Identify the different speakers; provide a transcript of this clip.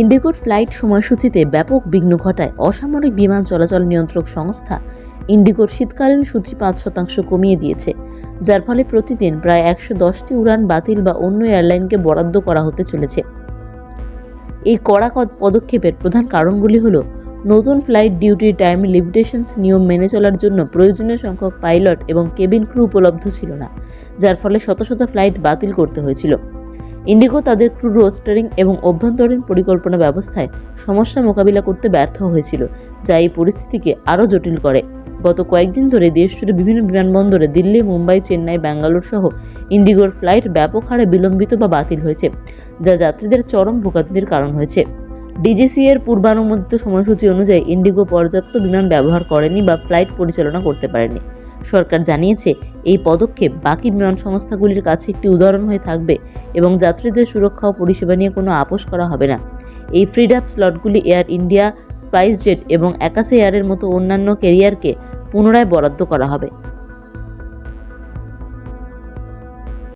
Speaker 1: ইন্ডিগোর flight সময়সূচিতে ব্যাপক বিঘ্ন ঘটায় অসামরিক বিমান চলাচল নিয়ন্ত্রক সংস্থা। ইন্ডিগোর শীতকালীন সূচি পাঁচ শতাংশ কমিয়ে দিয়েছে, যার ফলে প্রতিদিন প্রায় একশো দশটি উড়ান বাতিল বা অন্য এয়ারলাইনকে বরাদ্দ করা হতে চলেছে। এই কড়া পদক্ষেপের প্রধান কারণগুলি হল, নতুন ফ্লাইট ডিউটি টাইম লিমিটেশনস নিয়ম মেনে চলার জন্য প্রয়োজনীয় সংখ্যক পাইলট এবং কেবিন ক্রু উপলব্ধ ছিল না, যার ফলে শত শত ফ্লাইট বাতিল করতে হয়েছিল। ইন্ডিগো তাদের ক্রু রোস্টারিং এবং অভ্যন্তরীণ পরিকল্পনা ব্যবস্থায় সমস্যা মোকাবিলা করতে ব্যর্থ হয়েছিল, যা এই পরিস্থিতিকে আরও জটিল করে। গত কয়েকদিন ধরে দেশ জুড়ে বিভিন্ন বিমানবন্দরে দিল্লি, মুম্বাই, চেন্নাই, ব্যাঙ্গালোর সহ ইন্ডিগোর ফ্লাইট ব্যাপক হারে বিলম্বিত বা বাতিল হয়েছে, যা যাত্রীদের চরম ভোগান্তির কারণ হয়েছে। ডিজিসি এর পূর্বানুমোদিত সময়সূচি অনুযায়ী ইন্ডিগো পর্যাপ্ত বিমান ব্যবহার করেনি বা ফ্লাইট পরিচালনা করতে পারেনি। সরকার জানিয়েছে, এই পদক্ষেপ বাকি বিমান সংস্থাগুলির কাছে একটি উদাহরণ হয়ে থাকবে এবং যাত্রীদের সুরক্ষা ও পরিষেবা নিয়ে কোনো আপোষ করা হবে না। এই ফ্রিডাপ স্লটগুলি এয়ার ইন্ডিয়া, স্পাইসজেট এবং একাশে এয়ারের মতো অন্যান্য কেরিয়ারকে পুনরায় বরাদ্দ করা হবে।